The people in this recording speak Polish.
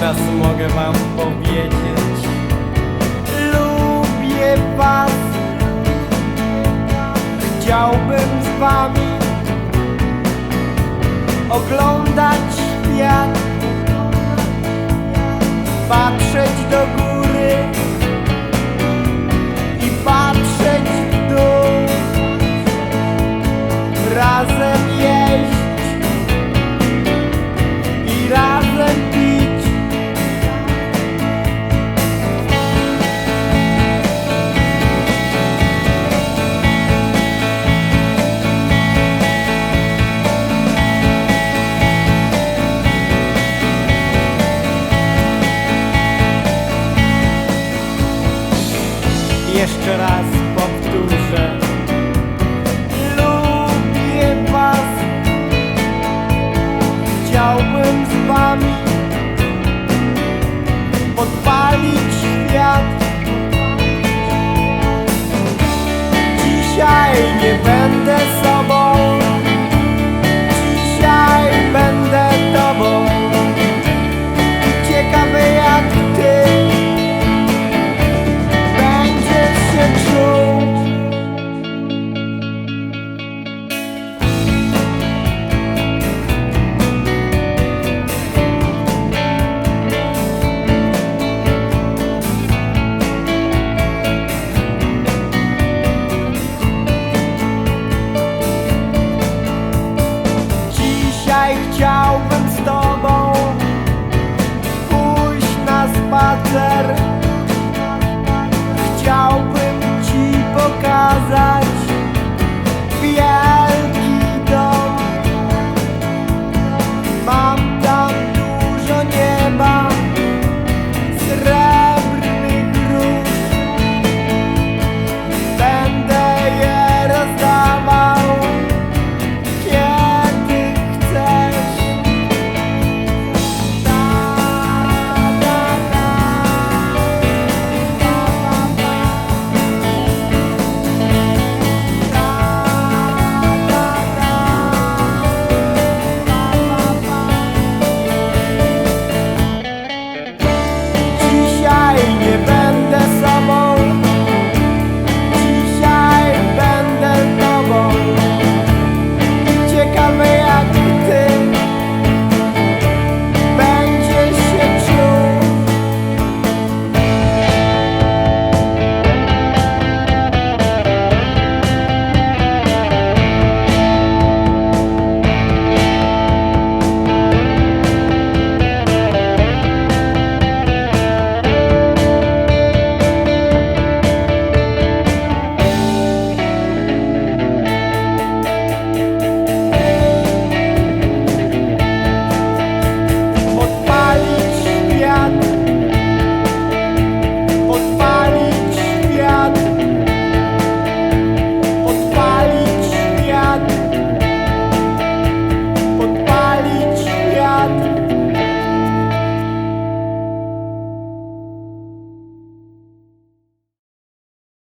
Teraz mogę wam powiedzieć. Lubię was. Chciałbym z wami Oglądać świat. Patrzeć do góry Jeszcze raz